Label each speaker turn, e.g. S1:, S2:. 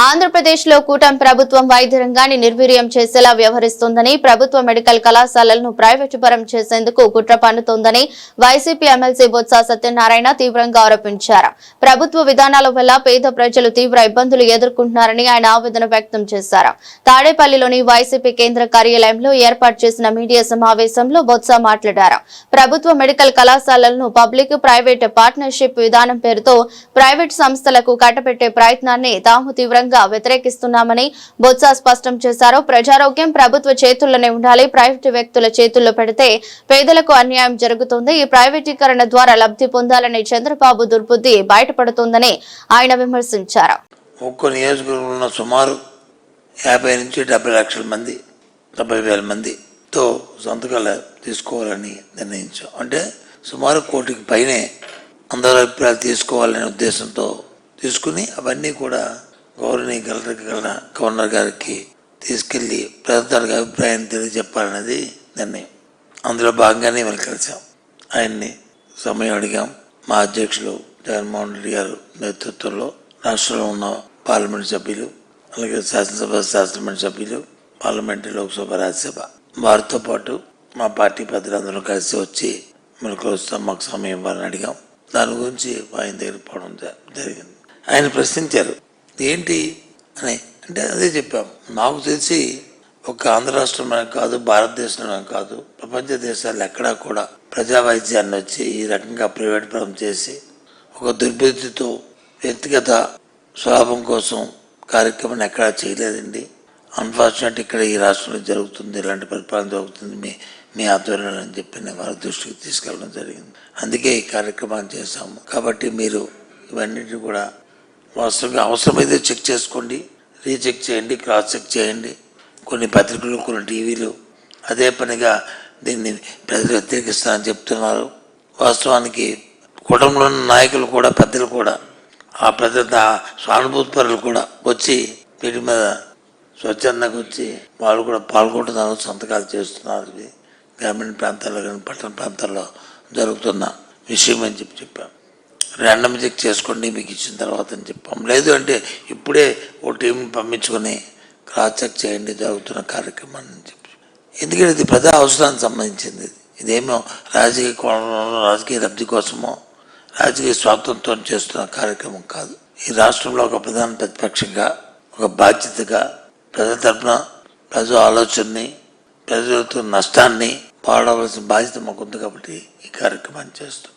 S1: ఆంధ్రప్రదేశ్లో కూటమి ప్రభుత్వం వైద్య రంగాన్ని నిర్వీర్యం చేసేలా వ్యవహరిస్తోందని ప్రభుత్వ మెడికల్ కళాశాలలను ప్రైవేటుపరం చేసేందుకు కుట్ర పన్నుతోందని వైసీపీ ఎమ్మెల్సీ బొత్స సత్యనారాయణ తీవ్రంగా ఆరోపించారు. ప్రభుత్వ విధానాల వల్ల పేద ప్రజలు తీవ్ర ఇబ్బందులు ఎదుర్కొంటున్నారని ఆయన ఆవేదన వ్యక్తం చేశారు. తాడేపల్లిలోని వైసీపీ కేంద్ర కార్యాలయంలో ఏర్పాటు చేసిన మీడియా సమావేశంలో బొత్స మాట్లాడారు. ప్రభుత్వ మెడికల్ కళాశాలలను పబ్లిక్ ప్రైవేట్ పార్ట్నర్షిప్ విధానం పేరుతో ప్రైవేట్ సంస్థలకు కట్టబెట్టే ప్రయత్నాన్ని తాము తీవ్రంగా వ్యతిరేకిస్తున్నామని బొత్స స్పష్టం చేశారు. ప్రజారోగ్యం ప్రభుత్వ చేతుల్లోనే ఉండాలి. ప్రైవేటు వ్యక్తుల చేతుల్లో పెడితే పేదలకు అన్యాయం జరుగుతుంది. ఈ ప్రైవేటీకరణ ద్వారా లబ్ధి పొందాలనే చంద్రబాబు దుర్బుద్ధి బయటపడుతుందని ఆయన విమర్శించారు.
S2: ఒక్క నియోజకవర్గంలో సుమారు యాభై నుంచి డెబ్బై లక్షల మంది డెబ్బై వేల మందితో సంతకాలు తీసుకోవాలని నిర్ణయించాం. అంటే సుమారు కోటికి పైనే అందరి అభిప్రాయాలు తీసుకోవాలనే ఉద్దేశంతో తీసుకుని అవన్నీ కూడా గౌరవనీయ కలెక్టర్ గల- గవర్నర్ గారికి తీసుకెళ్ళి ప్రజలకు అభిప్రాయం తెలియజెప్పాలనేది నిర్ణయం. అందులో భాగంగానే మేము కలిసాం ఆయన్ని సమయం అడిగాం. మా అధ్యక్షులు జగన్మోహన్ రెడ్డి గారు నేతృత్వంలో రాష్ట్రంలో ఉన్న పార్లమెంట్ సభ్యులు అలాగే శాసనసభ శాసనమండలి సభ్యులు పార్లమెంట్ లోక్సభ రాజ్యసభ. వారితో పాటు మా పార్టీ పెద్దలందరూ కలిసి వచ్చి మనకు కలుస్తాం మాకు సమయం ఇవ్వాలని అడిగాం. దాని గురించి ఆయన దగ్గర పోవడం జ- జరిగింది. ఆయన ప్రశ్నించారు ఏంటి అని అంటే అదే చెప్పాం. నాకు తెలిసి ఒక ఆంధ్ర రాష్ట్రంలోనే కాదు భారతదేశంలో కాదు ప్రపంచ దేశాలు ఎక్కడా కూడా ప్రజా వైద్యాన్ని వచ్చి ఈ రకంగా ప్రైవేట్ పరం చేసి ఒక దుర్బుద్ధితో వ్యక్తిగత స్వలాభం కోసం కార్యక్రమాన్ని ఎక్కడా చేయలేదండి. అన్ఫార్చునేట్ ఇక్కడ ఈ రాష్ట్రంలో జరుగుతుంది ఇలాంటి పరిపాలన జరుగుతుంది మీ మీ ఆధ్వర్యంలో అని చెప్పి నేను వారి దృష్టికి తీసుకెళ్ళడం జరిగింది. అందుకే ఈ కార్యక్రమాన్ని చేశాము. కాబట్టి మీరు ఇవన్నిటిని కూడా వాస్తవంగా అవసరమైతే చెక్ చేసుకోండి రీచెక్ చేయండి క్రాస్ చెక్ చేయండి. కొన్ని పత్రికలు కొన్ని టీవీలు అదే పనిగా దీన్ని ప్రజలు వ్యతిరేకిస్తారని చెప్తున్నారు. వాస్తవానికి కుటుంబంలో ఉన్న నాయకులు కూడా పెద్దలు కూడా ఆ ప్రజల స్వానుభూతిపరులు కూడా వచ్చి వీటి మీద స్వచ్ఛందంగా వచ్చి వాళ్ళు కూడా పాల్గొంటున్నారు సంతకాలు చేస్తున్నారు. ఇది గ్రామీణ ప్రాంతాల్లో కానీ పట్టణ ప్రాంతాల్లో జరుగుతున్న విషయం అని చెప్పి చెప్పాం. ర్యాండమ్ చెక్ చేసుకోండి మీకు ఇచ్చిన తర్వాత అని చెప్పాం. లేదు అంటే ఇప్పుడే ఓ టీంని పంపించుకొని క్రాస్ చెక్ చేయండి జరుగుతున్న కార్యక్రమాన్ని అని చెప్పి. ఎందుకంటే ఇది ప్రజా అవసరానికి సంబంధించింది. ఇది. ఇదేమో రాజకీయ కోణంలో రాజకీయ లబ్ధి కోసమో రాజకీయ స్వాతంత్రం చేస్తున్న కార్యక్రమం కాదు. ఈ రాష్ట్రంలో ఒక ప్రధాన ప్రతిపక్షంగా ఒక బాధ్యతగా ప్రజల తరపున ప్రజల ఆలోచనని ప్రజలతో నష్టాన్ని పాడవలసిన బాధ్యత మాకు ఉంది కాబట్టి ఈ కార్యక్రమాన్ని చేస్తాం